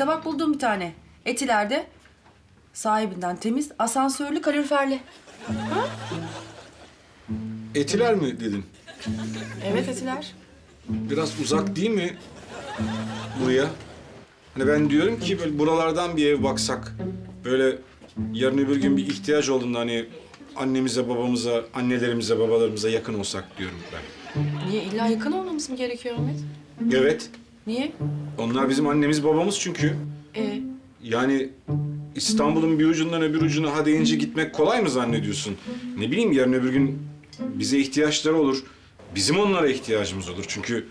İşte bak buldum bir tane. Etiler'de sahibinden temiz, asansörlü, kaloriferli. Etiler mi dedin? Evet Etiler. Biraz uzak değil mi buraya? Hani ben diyorum ki böyle buralardan bir ev baksak. Böyle yarın öbür gün bir ihtiyaç olduğunda hani annemize, babamıza, annelerimize, babalarımıza yakın olsak diyorum ben. Niye? illa yakın olmamız mı gerekiyor Ahmet? Evet. Niye? Onlar bizim annemiz, babamız çünkü. Ee, Yani İstanbul'un bir ucundan öbür ucuna ha deyince gitmek kolay mı zannediyorsun? Ne bileyim yarın öbür gün bize ihtiyaçları olur. Bizim onlara ihtiyacımız olur. Çünkü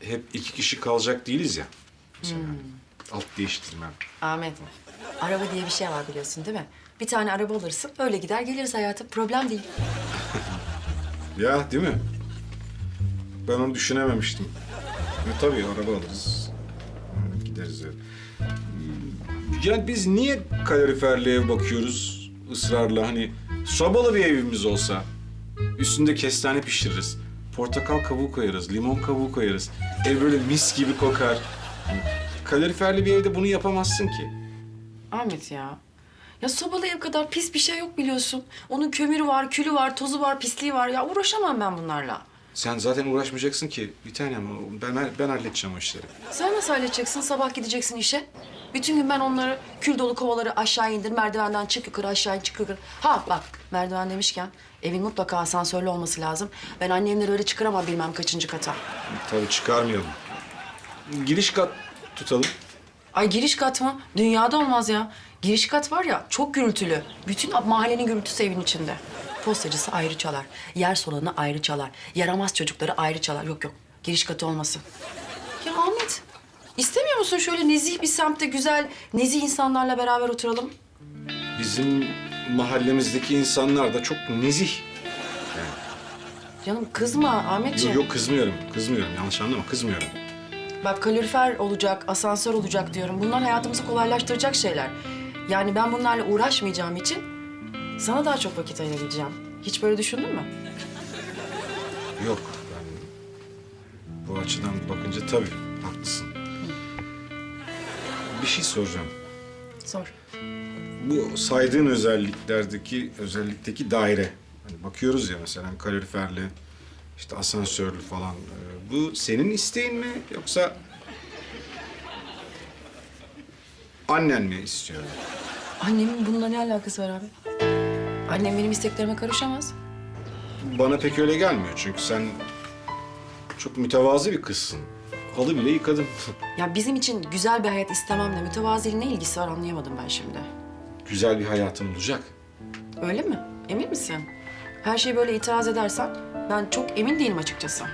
hep iki kişi kalacak değiliz ya. Mesela. Alt değiştirmem. Ahmet, araba diye bir şey var biliyorsun değil mi? Bir tane araba alırsın, öyle gider geliriz hayatım. Problem değil. Ya değil mi? Ben onu düşünememiştim. E, tabii araba alırız. Gideriz öyle. Yani biz niye kaloriferli ev bakıyoruz ısrarla? Hani sobalı bir evimiz olsa üstünde kestane pişiririz. Portakal kabuğu koyarız, limon kabuğu koyarız. Ev böyle mis gibi kokar. Hani kaloriferli bir evde bunu yapamazsın ki. Ahmet ya. Ya sobalı ev kadar pis bir şey yok biliyorsun. Onun kömürü var, külü var, tozu var, pisliği var. Ya uğraşamam ben bunlarla. Sen zaten uğraşmayacaksın ki. Bir tanem ben, ben halledeceğim o işleri. Sen nasıl halledeceksin? Sabah gideceksin işe. Bütün gün ben onları kül dolu kovaları aşağı indir, merdivenden çık yukarı aşağı in, çık yukarı. Ha bak merdiven demişken evin mutlaka asansörlü olması lazım. Ben annemleri öyle çıkaramam bilmem kaçıncı kata. Tabii çıkarmayalım. Giriş kat tutalım. Ay giriş kat mı? Dünyada olmaz ya. Giriş kat var ya çok gürültülü. Bütün mahallenin gürültüsü evin içinde. Postacısı ayrı çalar. Yer solanı ayrı çalar. Yaramaz çocukları ayrı çalar. Yok yok giriş katı olmasın. Ya Ahmet istemiyor musun şöyle nezih bir semtte güzel nezih insanlarla beraber oturalım? Bizim mahallemizdeki insanlar da çok nezih. Canım kızma Ahmetciğim. Yok, yok kızmıyorum, kızmıyorum. Yanlış anlama, kızmıyorum. Bak kalorifer olacak, asansör olacak diyorum. Bunlar hayatımızı kolaylaştıracak şeyler. Yani ben bunlarla uğraşmayacağım için sana daha çok vakit ayırabileceğim. Hiç böyle düşündün mü? Yok, ben bu açıdan bakınca tabii haklısın. Bir şey soracağım. Sor. Bu saydığın özelliklerdeki, özellikteki daire. Hani bakıyoruz ya mesela kaloriferli, işte asansörlü falan. Ee, Bu senin isteğin mi yoksa annen mi istiyor? Annemin bununla ne alakası var abi? Annem benim isteklerime karışamaz. Bana pek öyle gelmiyor çünkü sen çok mütevazı bir kızsın. Halı bile yıkadım. Ya bizim için güzel bir hayat istememle mütevaziliğin ne ilgisi var anlayamadım ben şimdi. Güzel bir hayatım olacak. Öyle mi? Emin misin? Her şeyi böyle itiraz edersen ben çok emin değilim açıkçası.